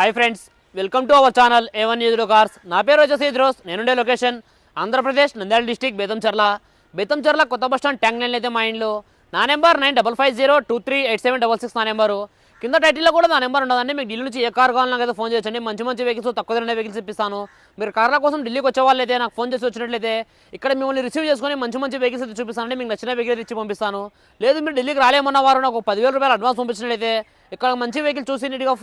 Hi friends welcome to our channel A one యూజ్లో cars నా పేరు వచ్చేసి ఎదురోస్ నేనుండే లొకేషన్ ఆంధ్రప్రదేశ్ నంద్యాల డిస్టిక్ బేతంచర్ల. బేతంచర్ల కొత్త బస్ స్టాండ్ ట్యాంక్ లైన్ అయితే మా ఇంట్లో నా number nine double five zero two three eight seven double six నా నెంబరు కింద టైటిల్లో కూడా నా నెంబర్ ఉండదండి. మీకు ఢిల్లీ నుంచి ఏ కార్ కావాలన్నా అయితే ఫోన్ చేయొచ్చండి. మంచి మంచి వెహికల్స్ తక్కువ ధరనే వెహికల్స్ ఇప్పిస్తాను. మీరు కార్ల కోసం ఢిల్లీకి వచ్చే వాళ్ళైతే నాకు ఫోన్ చేసి వచ్చినట్లయితే ఇక్కడ మిమ్మల్ని రిసీవ్ చేసుకొని మంచి మంచి వెహికల్స్ అయితే చూపిస్తానండి. మీకు నచ్చిన వెహికల్ ఇచ్చి పంపిస్తాను. లేదు మీరు ఢిల్లీకి రాలేమన్న వారు నాకు పదివేల రూపాయలు అడ్వాన్స్ పంపించినట్లయితే ఇక్కడ మంచి వెహికల్ చూసి నీట్గా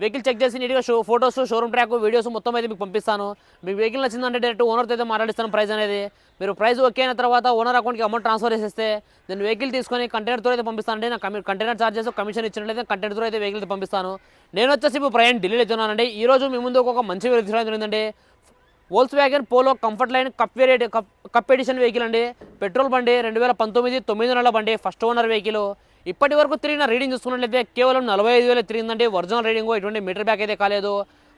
వెహికల్ చెక్ చేసి నీట్గా show photos showroom track videos మొత్తం అయితే మీకు పంపిస్తాను. మీకు వెహికల్ నచ్చిందంటే డైరెక్ట్ ఓనర్తో అయితే మాట్లాడిస్తాను ప్రైస్ అనేది. మీరు ప్రైస్ ఓకే అయిన తర్వాత ఓనర్ అకౌంట్కి అమౌంట్ ట్రాన్స్ఫర్ చేసేస్తే నేను వెహికల్ తీసుకొని కంటైనర్తో అయితే పంపిస్తానండి నాకు కమి- కంటైనర్ చార్జెస్ కమిషన్ ఇచ్చినట్లయితే కంటైనర్తో అయితే వెహికల్ పంపిస్తాను. నేను వచ్చేసి ఇప్పుడు ప్రయాణం ఢిల్లీలో అవుతున్నానండి ఈ రోజు మీ ముందు ఒక మంచి వెహికల్ తీసుకోవడం జరిగిందండి. Volkswagen Polo comfort line cup వేరే కప్ కప్ ఎడిషన్ వెహికల్ అండి. పెట్రోల్ బండి రెండు వేల పంతొమ్మిది తొమ్మిది నెలల బండి ఫస్ట్ ఓనర్ వెహికల్ ఇప్పటి వరకు తిరిగిన రీడింగ్ చూసుకున్నట్లయితే కేవలం నలభై ఐదు వేలు తిరిగిందండి. ఒరిజినల్ రీడింగ్ ఎటువంటి మీటర్ బ్యాక్ అయితే కాలేదు.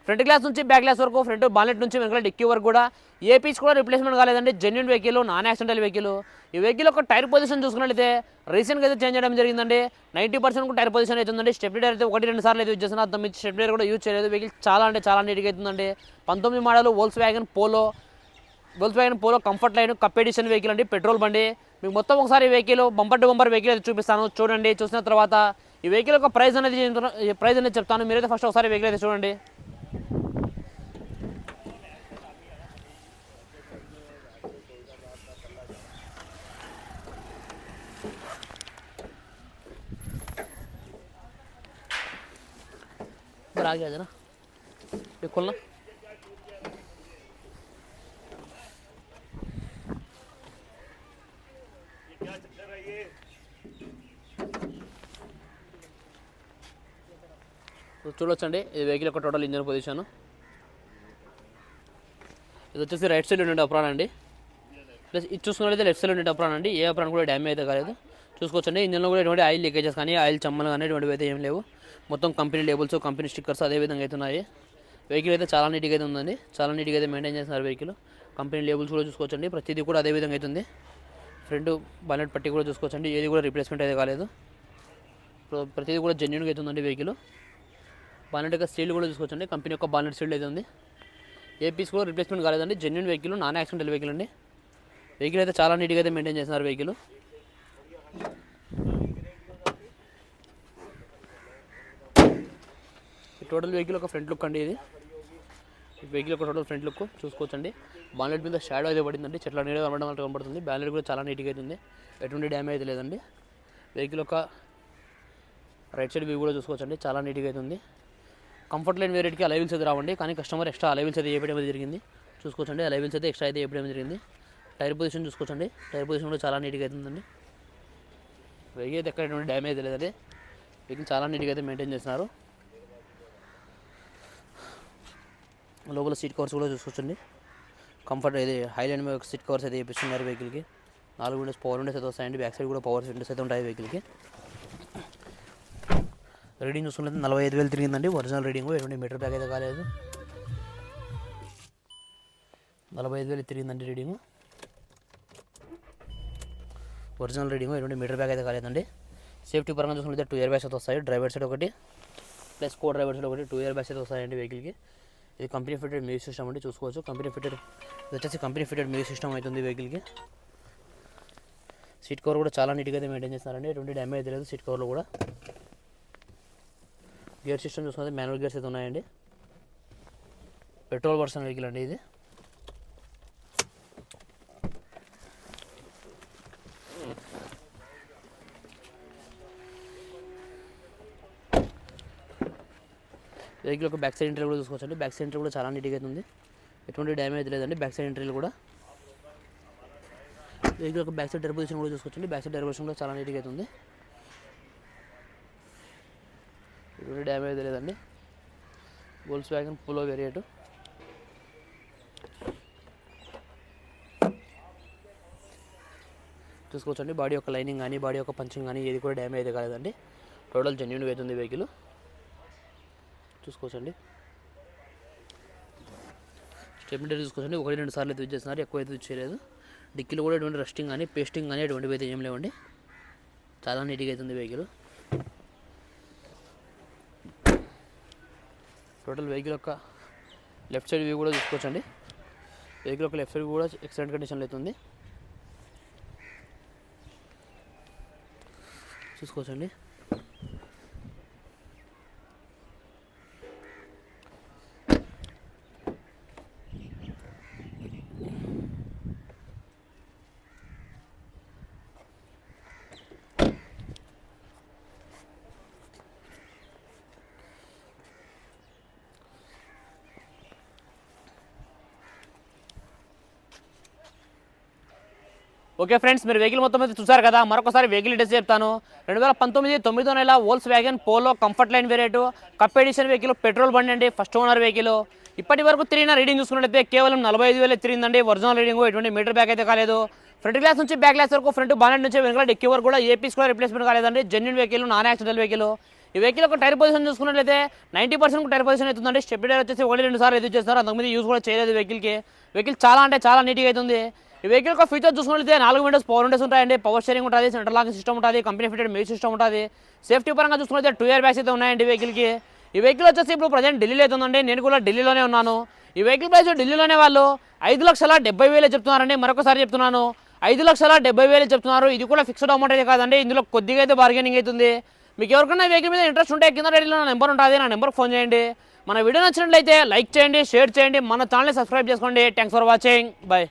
ఫ్రంట్ గ్లాస్ నుంచి బ్యాక్ గ్లాస్ వరకు ఫ్రంట్ బాలెట్ నుంచి వెనకాల డిక్కీ వరకు కూడా ఏ పీస్ కూడా రిప్లేస్మెంట్ కాలేదండి. Genuine vehicle non accidental vehicle ఈ వెహికల్ ఒక టైర్ పొజిషన్ చూసుకున్నట్లయితే రీసెంట్గా అయితే చేంజ్ చేయడం జరిగిందండి. నైంటీ పర్సెంట్ టైర్ పొజిషన్ అవుతుందండి స్టెప్ డైర్ అయితే ఒకటి రెండు సార్లు అయితే యూజ్ చేసిన అంత మించి స్టెప్ కూడా యూజ్ చేయలేదు. వెహికల్ చాలా అంటే చాలా నీట్గా అవుతుందండి పంతొమ్మిది model Volkswagen Polo Volkswagen Polo comfort line cup edition vehicle అండి. పెట్రోల్ బండి. మీకు మొత్తం ఒకసారి ఈ vehicle bumper to bumper vehicle అయితే చూపిస్తాను చూడండి చూసిన తర్వాత ఈ వెహికల్ యొక్క ప్రైస్ అనేది చెప్తాను- ఈ ప్రైస్ అనేది చెప్తాను మీరైతే ఫస్ట్ ఒకసారి వెహికల్ అయితే చూడండి बरं आ गया जरा ये खोलना చూడొచ్చండి. ఇది వెహికల్ యొక్క టోటల్ ఇంజన్ పొజిషన్ ఇది వచ్చేసి రైట్ సైడ్ ఉండే అప్రాన్ అండి. ప్లస్ ఇది చూసుకున్నట్లయితే లెఫ్ట్ సైడ్ ఉండే అప్రాన్ అండి. ఏ అప్రాన్ కూడా డ్యామేజ్ అయితే కాలేదు. చూసుకోవచ్చండి. ఇంజన్లో కూడా ఎటువంటి ఆయిల్ లీకేజెస్ కానీ ఆయిల్ చమ్మలు కానీ ఎటువంటివి అయితే ఏం లేవు. మొత్తం కంపెనీ లేబుల్స్ కంపెనీ స్టిక్కర్స్ అదే విధంగా అయితే ఉన్నాయి. వెహికల్ అయితే చాలా నీట్గా అయితే ఉందండి. చాలా నీట్గా అయితే మెయింటైన్ చేస్తున్నారు వెహికల్ కంపెనీ లేబుల్స్ కూడా చూసుకోవచ్చండి. ప్రతిదీ కూడా అదే విధంగా అవుతుంది. ఫ్రంట్ బాలెట్ పట్టి కూడా చూసుకోవచ్చండి. ఏది కూడా రీప్లేస్మెంట్ అయితే కాలేదు. ప్రతిదీ కూడా జెన్యున్గా అవుతుందండి వెహికల్ బాలెట్ యొక్క స్టీల్ కూడా చూసుకోవచ్చండి. కంపెనీ యొక్క బాలెట్ స్టీల్ అయితే ఉంది. ఏ పీస్ కూడా రిప్లేస్మెంట్ కాలేదండి. Genuine vehicle non accidental vehicle అండి. వెహికల్ అయితే చాలా నీట్గా అయితే మెయింటైన్ చేస్తున్నారు వెహికల్ టోటల్ వెహికల్ ఒక ఫ్రంట్ లుక్ అండి ఇది. వెహికల్ ఒక టోటల్ ఫ్రంట్ లుక్ చూసుకోవచ్చండి. బాలెట్ మీద షాడో అయితే పడిందండి. చెట్ల నీడ కనబడడం వల్ల కనబడుతుంది. బాలెట్ కూడా చాలా నీట్గా అవుతుంది ఎటువంటి డ్యామేజ్ అయితే లేదండి. వెహికల్ ఒక రైట్ సైడ్ వ్యూ కూడా చూసుకోవచ్చండి. చాలా నీట్గా అవుతుంది కంఫర్ట్ లైన్ వేరేట్కి అలైవిల్స్ అయితే రావండి. కానీ కస్టమర్ ఎక్స్ట్రా అలైవిల్స్ అయితే చేయడం జరిగింది. చూసుకోవచ్చండి. అలైవిల్స్ అయితే ఎక్స్ట్రా అయితే చేయడం జరిగింది. టైర్ పొజిషన్ చూసుకోవచ్చండి. టైర్ పొజిషన్ కూడా చాలా నీట్గా అవుతుందండి వెహికల్ అయితే ఎక్కడ ఎటువంటి డ్యామేజ్ లేదండి. వెహికల్ చాలా నీట్గా అయితే మెయింటైన్ చేస్తున్నారు. లోపల సీట్ కవర్స్ కూడా చూసుకోవచ్చండి. కంఫర్ట్ అయితే హైలైన్ సీట్ కవర్స్ అయితే చేపిస్తున్నారు వెహికల్కి నాలుగు విండోస్ పవర్ విండోస్ అయితే వస్తాయండి. బ్యాక్ సైడ్ కూడా పవర్ విండోస్ అయితే ఉంటాయి వెహికల్కి రీడింగ్ చూసుకుంటే నలభై ఐదు వేలు తిరిగిందండి. ఒరిజినల్ రీడింగ్ ఎటువంటి మీటర్ బ్యాగ్ అయితే కాలేదు. నలభై ఐదు వేలు తిరిగిందండి రీడింగ్. ఒరిజినల్ రీడింగ్ ఎటువంటి మీటర్ బ్యాగ్ అయితే కాలేదండి. సేఫ్టీ పరంగా చూసుకుంటే టూ ఇయర్ బ్యాగ్స్ అయితే వస్తాయి. డ్రైవర్ సైడ్ ఒకటి ప్లస్ కో డ్రైవర్ సైడ్ ఒకటి టూ ఇయర్ బ్యాగ్స్ అయితే వస్తాయండి వెహికల్కి. ఇది కంపెనీ ఫిటెడ్ మ్యూజిక్ సిస్టమ్ అండి చూసుకోవచ్చు. కంపెనీ ఫిటెడ్ ఇది వచ్చేసి కంపెనీ ఫిటెడ్ మ్యూజిక్ సిస్టమ్ అవుతుంది వెహికల్కి. సీట్ కవర్ కూడా చాలా నీట్గా అయితే మెయింటైన్ చేస్తారండి ఎటువంటి డ్యామేజ్ లేదు సీట్ కవర్లో కూడా. గేర్ సిస్టమ్ చూసుకుంటే మాన్యువల్ గేర్స్ అయితే ఉన్నాయండి. పెట్రోల్ వర్షన్ వెహికల్ అండి ఇది. వెహికల్ యొక్క బ్యాక్ సైడ్ ఎంట్రీ కూడా చూసుకోవచ్చండి. బ్యాక్ సైడ్ ఎంట్రీ కూడా చాలా నీట్గా అయితే ఉంది. ఎటువంటి డ్యామేజ్ లేదండి. బ్యాక్ సైడ్ ఎంట్రీలు కూడా. వెహికల్ యొక్క బ్యాక్ సైడ్ టైర్ పొజిషన్ కూడా చూసుకోవచ్చండి. బ్యాక్ సైడ్ టైర్ పొజిషన్ కూడా చాలా నీట్గా అయితే ఉంది. ఎటువంటి డ్యామేజ్ లేదండి గోల్స్ వ్యాగన్ పూలో వేరియట్ చూసుకోవచ్చండి. బాడీ యొక్క లైనింగ్ కానీ బాడీ యొక్క పంచింగ్ కానీ ఏది కూడా డ్యామేజ్ అయితే కాలేదండి. టోటల్ జెన్యున్ అవుతుంది వెహికల్ చూసుకోవచ్చండి. స్టెబిలిటీ చూసుకోవచ్చండి. ఒకటి రెండు సార్లు అయితే యూజ్ చేస్తున్నారు. ఎక్కువ అయితే యూజ్ చేయలేదు. డిక్కీలు కూడా ఎటువంటి రెస్టింగ్ కానీ పేస్టింగ్ కానీ ఎటువంటివి అయితే ఏం లేవండి. చాలా నీట్గా అవుతుంది వెహికల్ టోటల్ వెహికల్ యొక్క లెఫ్ట్ సైడ్ వ్యూ కూడా చూసుకోవచ్చండి. వెహికల్ యొక్క లెఫ్ట్ సైడ్ కూడా ఎక్సలెంట్ కండిషన్లో అవుతుంది. చూసుకోవచ్చండి. ఓకే ఫ్రెండ్స్ మీరు వెహికల్ మొత్తం అయితే చూసారు కదా మరొకసారి వెహికల్ డీటెయిల్స్ చెప్తాను. రెండు వేల పంతొమ్మిది తొమ్మిదో నెల Volkswagen Polo comfort line variant cup edition vehicle petrol బండి అండి ఫస్ట్ ఓనర్ వెహికల్ ఇప్పటి వరకు తిరిగిన రీడింగ్ చూసుకున్నట్లయితే కేవలం నలభై ఐదు వేలు తిరిగిందండి ఒరిజినల్ రీడింగ్ ఎటువంటి మీటర్ బ్యాక్ అయితే కాలేదు. ఫ్రంట్ గ్లాస్ నుంచి బ్యాక్ గ్లాస్ వరకు ఫ్రంట్ బానెట్ నుంచి వెనకాల డెక్కి వరకు కూడా ఏపీస్ కూడా రిప్లేస్మెంట్ కాలేదండి genuine vehicle non accidental vehicle ఈ వెహికల్ ఒక టైర్ పొజిషన్ చూసుకున్నట్లయితే నైంటీ పర్సెంట్ టైర్ పొజిషన్ అవుతుందండి. స్టెప్ టైర్ వచ్చేసి ఒకటి రెండు సార్లు ఎదురు చేస్తున్నారు. అంతకుముందు యూజ్ కూడా చేయలేదు వెహికల్కి వెహికల్ చాలా అంటే చాలా నీట్గా అవుతుంది ఈ వెహికల్ యొక్క ఫీచర్ చూసుకున్నట్లయితే నాలుగు విండోస్ పవర్ విండోస్ ఉంటాయండి. పవర్ స్టీరింగ్ ఉంటుంది సెంట్రల్ లాకింగ్ సిస్టమ్ ఉంటుంది కంపెనీ ఫిటెడ్ మ్యూజిక్ సిస్టమ్ ఉంటుంది. సేఫ్టీ పరంగా చూసుకున్నట్లయితే టూ ఇయర్ బ్యాగ్స్ అయితే ఉన్నాయండి వెహికల్కి ఈ వెహికల్ వచ్చేసి ఇప్పుడు ప్రజెంట్ ఢిల్లీలో అవుతుందండి నేను కూడా ఢిల్లీలోనే ఉన్నాను. ఈ వెహికల్ ప్రైస్ ఢిల్లీలోనే వాళ్ళు ఐదు లక్షల డెబ్బై వేలే చెప్తున్నారండి. మరొకసారి చెప్తున్నాను. ఐదు లక్షల డెబ్బై వేలు చెప్తున్నారు. ఇది కూడా ఫిక్స్డ్ అమౌంట్ అయితే కాదండి. ఇందులో కొద్దిగా అయితే బార్గెనింగ్ అవుతుంది మీకు ఎవరికైనా వెహికల్ మీద ఇంట్రెస్ట్ ఉంటే కింద రేడియోలో నా నెంబర్ ఉంటుంది. నా నెంబర్కి ఫోన్ చేయండి. మన వీడియో నచ్చినట్లయితే లైక్ చేయండి షేర్ చేయండి. మన ఛానల్ని సబ్స్క్రైబ్ చేసుకోండి. Thanks for watching bye